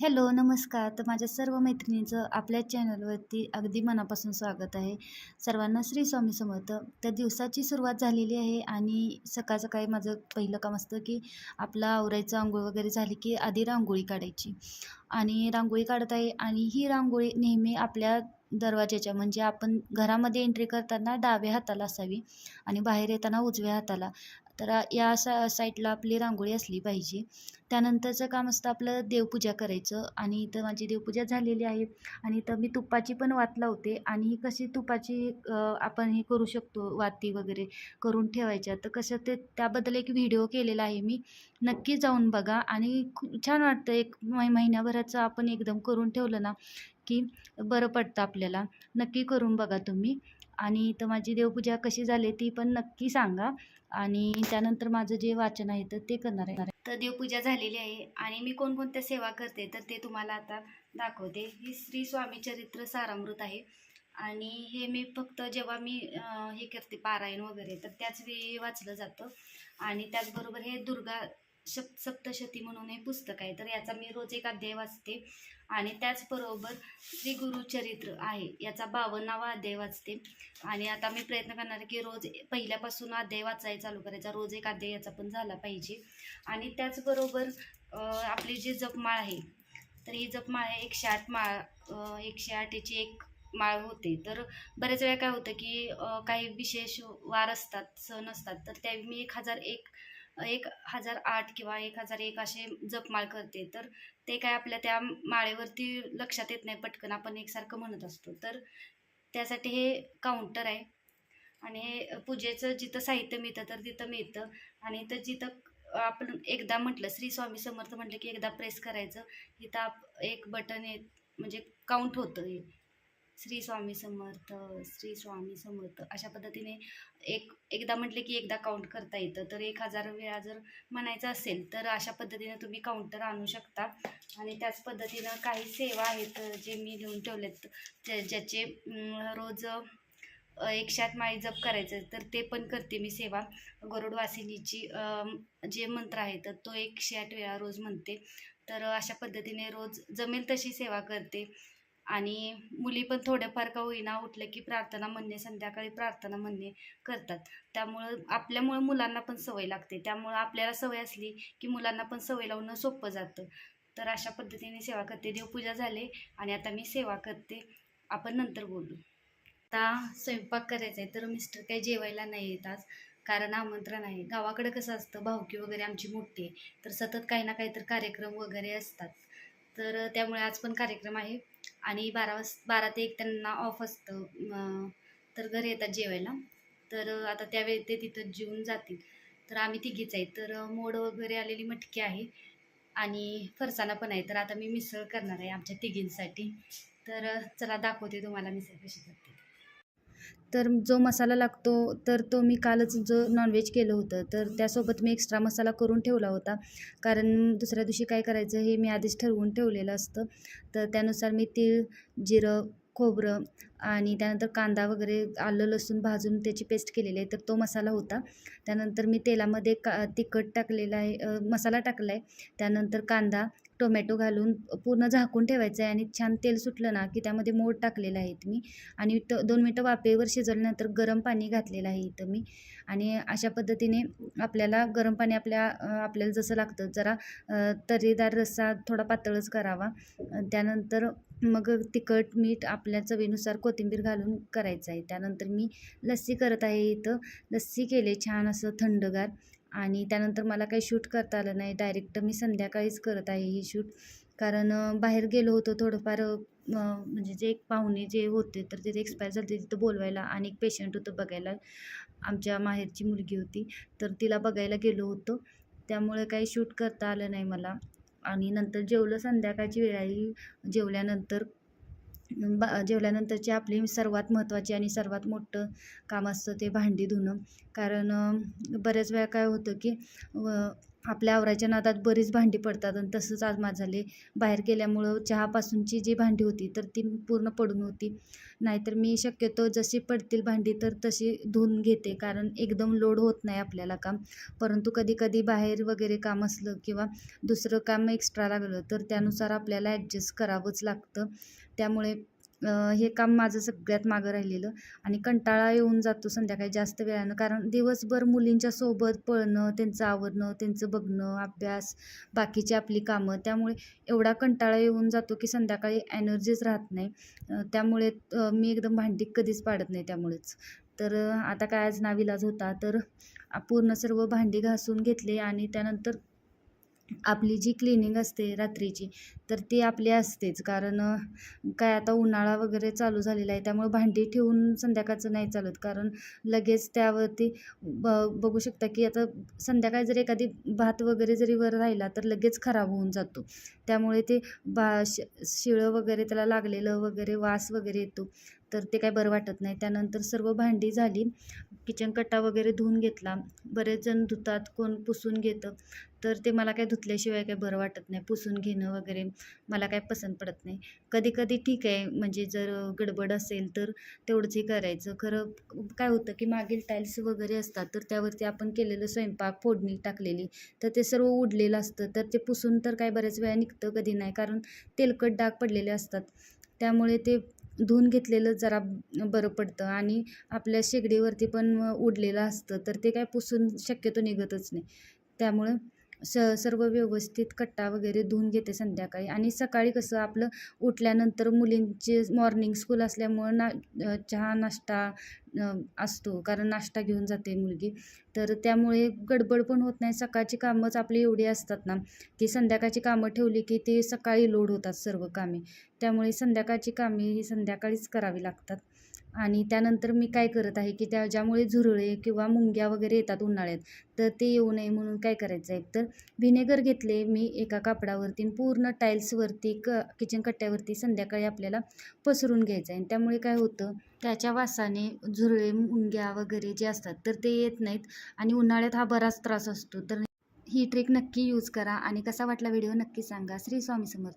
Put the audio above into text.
Hello नमस्कार. तर माझ्या सर्व मैत्रिणींचं आपल्या चॅनलवरती अगदी मनापासून स्वागत आहे. सर्वांना श्री स्वामी समर्थ. तर दिवसाची सुरुवात झालेली आहे आणि सकाळ सकाळी माझं पहिलं काम असतं की आपला आवरायचं आंघोळ वगैरे झाली की आधी रांगोळी काढायची. आणि रांगोळी काढत आहे आणि ही रांगोळी नेहमी आपल्या दरवाजाच्या म्हणजे आपण घरामध्ये एंट्री करताना डाव्या हाताला असावी आणि बाहेर येताना उजव्या हाताला. तर या सा साईडला आपली रांगोळी असली पाहिजे. त्यानंतरचं काम असतं आपलं देवपूजा करायचं. आणि इथं माझी देवपूजा झालेली आहे. आणि इथं मी तुपाची पण वात लावते. आणि ही कशी तुपाची आपण हे करू शकतो वाती वगैरे करून ठेवायच्या. तर कसं ते त्याबद्दल एक व्हिडिओ केलेला आहे मी. नक्की जाऊन बघा. आणि खूप छान वाटतं. एक महिन्याभराचं आपण एकदम करून ठेवलं ना की बरं पडतं आपल्याला. नक्की करून बघा तुम्ही. आणि इथं माझी देवपूजा कशी झाली ती पण नक्की सांगा. आणि त्यानंतर माझं जे वाचन आहे तर ते करणार आहे. तर देवपूजा झालेली आहे आणि मी कोणकोणत्या सेवा करते तर ते तुम्हाला आता दाखवते. ही श्री स्वामी चरित्र सारामृत आहे आणि हे मी फक्त जेव्हा मी हे करते पारायण वगैरे तर त्याच वेळी वाचलं जातं. आणि त्याचबरोबर हे दुर्गा सप सप्तशती म्हणून हे पुस्तक आहे. तर याचा मी रोज एक अध्याय वाचते. आणि त्याचबरोबर श्री गुरुचरित्र आहे. याचा बावन्नावा अध्याय वाचते. आणि आता मी प्रयत्न करणार की रोज पहिल्यापासून अध्याय वाचायला चालू करायचा. रोज एक अध्याय याचा पण झाला पाहिजे. आणि त्याचबरोबर आपली जी जपमाळ आहे तर ही जपमाळ आहे एकशे आठ माळ एकशे आठ याची एक माळ होते. तर बऱ्याच वेळा काय होतं की काही विशेष वार असतात सण असतात. तर त्या मी एक हजार एक एक हजार आठ किंवा एक हजार एक असे जपमाळ करते. तर ते काय आपल्या त्या माळेवरती लक्षात येत नाही पटकन आपण एकसारखं म्हणत असतो. तर त्यासाठी हे काउंटर आहे. आणि हे पूजेचं जिथं साहित्य मिळतं तर तिथं मिळतं. आणि तर जिथं आपण एकदा म्हटलं श्री स्वामी समर्थ म्हटलं की एकदा प्रेस करायचं तिथं आप एक बटन येत म्हणजे काउंट होतं हे. श्री स्वामी समर्थ श्री स्वामी समर्थ अशा पद्धतीने एक एकदा म्हटले की एकदा काउंट करता येतं. तर एक हजार वेळा जर म्हणायचं असेल तर अशा पद्धतीने तुम्ही काउंटर आणू शकता. आणि त्याच पद्धतीनं काही सेवा आहेत जे मी लिहून ठेवलेत ज्याचे रोज एकशे आठ माळी जप करायचं तर ते पण करते मी सेवा. गरुडवासिनीची जे मंत्र आहे तर तो एकशे आठ वेळा रोज म्हणते. तर अशा पद्धतीने रोज जमेल तशी सेवा करते. आणि मुली पण थोड्याफार का होईना उठलं की प्रार्थना म्हणणे संध्याकाळी प्रार्थना म्हणणे करतात. त्यामुळं आपल्यामुळं मुलांना पण सवय लागते. त्यामुळं आपल्याला सवय असली की मुलांना पण सवय लावणं सोपं जातं. तर अशा पद्धतीने सेवा करते. देवपूजा झाले आणि आता मी सेवा करते. आपण नंतर बोलू. आता स्वयंपाक करायचा आहे तर मिस्टर काही जेवायला नाही येत आज. कारण आमंत्रण आहे. गावाकडे कसं असतं भावकी वगैरे आमची मोठी आहे. तर सतत काही ना काही तर कार्यक्रम वगैरे असतात. तर त्यामुळे आज पण कार्यक्रम आहे. आणि बारा वाज बारा ते एक त्यांना ऑफ असतं. तर घरी येतात जेवायला. तर आता त्यावेळी ते तिथं जेवून जातील. तर आम्ही तिघीच आहे. तर मोड वगैरे आलेली मटकी आहे. आणि फरसाणा पण आहे. तर आता मी मिसळ करणार आहे आमच्या तिघींसाठी. तर चला दाखवते तुम्हाला मिसळ कशी करते. तर जो मसाला लागतो तर तो मी कालच जो नॉनव्हेज केलं होतं तर त्यासोबत मी एक्स्ट्रा मसाला करून ठेवला होता. कारण दुसऱ्या दिवशी काय करायचं हे मी आधीच ठरवून ठेवलेलं असतं. तर त्यानुसार मी तीळ जिरं खोबरं आणि त्यानंतर कांदा वगैरे आलं लसूण भाजून त्याची पेस्ट केलेली आहे. तर तो मसाला होता. त्यानंतर मी तेलामध्ये का तिखट टाकलेला आहे. मसाला टाकला आहे. त्यानंतर कांदा टोमॅटो घालून पूर्ण झाकून ठेवायचं आहे आणि छान तेल सुटलं ना की त्यामध्ये मोड टाकलेलं आहे मी. आणि त दोन मिनटं वाफेवर शिजवल्यानंतर गरम पाणी घातलेलं आहे इथं मी. आणि अशा पद्धतीने आपल्याला गरम पाणी आपल्या आपल्याला जसं लागतं जरा तर्रीदार रस्सा थोडा पातळच करावा. त्यानंतर मग तिखट मीठ आपल्या चवीनुसार कोथिंबीर घालून करायचं आहे. त्यानंतर मी लस्सी करत आहे इथं. लस्सी केले छान असं थंडगार. आणि त्यानंतर मला काही शूट करता आलं नाही. डायरेक्ट मी संध्याकाळीच करत आहे ही शूट. कारण बाहेर गेलो होतो थोडंफार म्हणजे जे एक पाहुणे जे होते तर तिथे एक्सपायर झाले तिथं बोलवायला. आणि एक पेशंट होतं बघायला. आमच्या माहेरची मुलगी होती. तर तिला बघायला गेलो होतो. त्यामुळे काही शूट करता आलं नाही मला. आणि नंतर जेवलं संध्याकाळची वेळ आली जेवल्यानंतर बा जेवल्यानंतरची आपली सर्वात महत्त्वाची आणि सर्वात मोठं काम असतं ते भांडी धुणं. कारण बऱ्याच वेळा काय होतं की आपल्या आवराच्या नादात बरीच भांडी पडतात आणि तसंच आज माझं झाले बाहेर गेल्यामुळं चहापासूनची जी भांडी होती तर ती पूर्ण पडून होती. नाहीतर मी शक्यतो जशी पडतील भांडी तर तशी धुवून घेते कारण एकदम लोड होत नाही आपल्याला काम. परंतु कधी कधी बाहेर वगैरे काम असलं किंवा दुसरं काम एक्स्ट्रा लागलं तर त्यानुसार आपल्याला ॲडजस्ट करावंच लागतं. त्यामुळे हे काम माझं सगळ्यात मागं राहिलेलं आणि कंटाळा येऊन जातो संध्याकाळी जास्त वेळानं. कारण दिवसभर मुलींच्या सोबत पळणं त्यांचं आवरणं त्यांचं बघणं अभ्यास बाकीची आपली कामं त्यामुळे एवढा कंटाळा येऊन जातो की संध्याकाळी एनर्जीच राहत नाही. त्यामुळे मी एकदम भांडी कधीच पाडत नाही त्यामुळेच. तर आता काय आज नाविलाज होता तर पूर्ण सर्व भांडी घासून घेतले आणि त्यानंतर आपली जी क्लिनिंग असते रात्रीची तर ती आपली असतेच. कारण काय आता उन्हाळा वगैरे चालू झालेला आहे त्यामुळे भांडी ठेवून संध्याकाळचं नाही चालत. कारण लगेच त्यावरती ब बघू शकता की आता संध्याकाळी जर एखादी भात वगैरे जरी वर राहिला तर लगेच खराब होऊन जातो. त्यामुळे ते बा श शिळं वगैरे त्याला लागलेलं वगैरे वास वगैरे येतो. तर ते काय बरं वाटत नाही. त्यानंतर सर्व भांडी झाली. किचन कट्टा वगैरे धुवून घेतला. बरेच जण धुतात कोण पुसून घेतं. तर ते मला काय धुतल्याशिवाय काय बरं वाटत नाही. पुसून घेणं वगैरे मला काय पसंत पडत नाही. कधी कधी ठीक आहे. म्हणजे जर गडबड असेल तर तेवढंच करायचं. खरं काय होतं की मागील टाईल्स वगैरे असतात तर त्यावरती आपण केलेलं स्वयंपाक फोडणी टाकलेली तर ते सर्व उडलेलं असतं. तर ते पुसून तर काय बऱ्याच वेळा निघतं कधी नाही. कारण तेलकट डाग पडलेले असतात. त्यामुळे ते धुवून घेतलेलं जरा बरं पडतं आणि आपल्या शेगडीवरती पण उडलेलं असतं तर ते काय पुसून शक्यतो निघतच नाही. त्यामुळं स सर्व व्यवस्थित कट्टा वगैरे धुवून घेते संध्याकाळी. आणि सकाळी कसं आपलं उठल्यानंतर मुलींचे मॉर्निंग स्कूल असल्यामुळं ना चहा नाश्ता असतो. कारण नाश्ता घेऊन जाते मुलगी. तर त्यामुळे गडबड पण होत नाही. सकाळची कामंच आपली एवढी असतात ना की संध्याकाळची कामं ठेवली की ते सकाळी लोड होतात सर्व कामे. त्यामुळे संध्याकाळची कामे ही संध्याकाळीच करावी लागतात. आणि त्यानंतर मी काय करत आहे की त्याच्यामुळे झुरळे किंवा मुंग्या वगैरे येतात उन्हाळ्यात तर ते येऊ नये म्हणून काय करायचं आहे? तर व्हिनेगर घेतले मी एका कापडावरती पूर्ण टाईल्सवरती क किचन कट्ट्यावरती संध्याकाळी आपल्याला पसरून घ्यायचं आहे. आणि त्यामुळे काय होतं त्याच्या वासाने झुरळे मुंग्या वगैरे जे असतात तर ते येत नाहीत आणि उन्हाळ्यात हा बराच त्रास असतो. तर ही ट्रिक नक्की यूज करा आणि कसा वाटला व्हिडिओ नक्की सांगा. श्री स्वामी समर्थ.